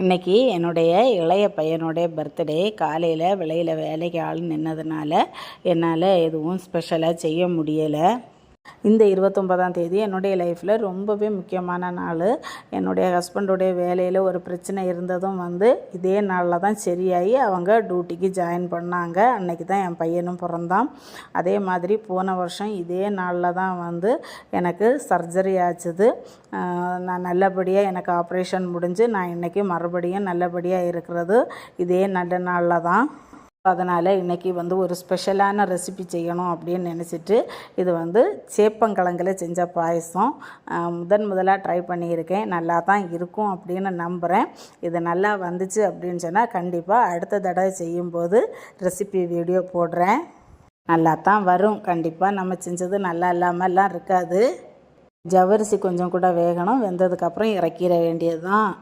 இன்றைக்கி என்னுடைய இளைய பையனுடைய பர்த்டே காலையில் வெளியில் வேலைக்கு ஆள் நின்னதுனால என்னால் எதுவும் ஸ்பெஷலாக செய்ய முடியலை. இந்த இருபத்தொம்பதாம் தேதி என்னுடைய லைஃப்பில் ரொம்பவே முக்கியமான நாள். என்னுடைய ஹஸ்பண்டுடைய வேலையில் ஒரு பிரச்சனை இருந்ததும் வந்து இதே நாளில் தான் சரியாகி அவங்க டியூட்டிக்கு ஜாயின் பண்ணாங்க. அன்னைக்கு தான் என் பையனும் பிறந்தான். அதே மாதிரி போன வருஷம் இதே நாளில் தான் வந்து எனக்கு சர்ஜரி ஆச்சுது. நான் நல்லபடியாக எனக்கு ஆப்ரேஷன் முடிஞ்சு நான் இன்றைக்கி மறுபடியும் நல்லபடியாக இருக்கிறது. இதே நல்ல நாளில் தான். அதனால் இன்றைக்கி வந்து ஒரு ஸ்பெஷலான ரெசிபி செய்யணும் அப்படின்னு நினச்சிட்டு இது வந்து சேப்பங்கிழங்குல செஞ்ச பாயசம். முதன் முதலாக ட்ரை பண்ணியிருக்கேன். நல்லா தான் இருக்கும் அப்படின்னு நம்புகிறேன் இது நல்லா வந்துச்சு அப்படின்னு சொன்னால் கண்டிப்பாக அடுத்த தடவை செய்யும்போது ரெசிபி வீடியோ போடுறேன். நல்லா தான் வரும். கண்டிப்பாக நம்ம செஞ்சது நல்லா இல்லாமல்லாம் இருக்காது. ஜவரிசி கொஞ்சம் கூட வேகணும். வெந்ததுக்கப்புறம் இறக்கிற வேண்டியது தான்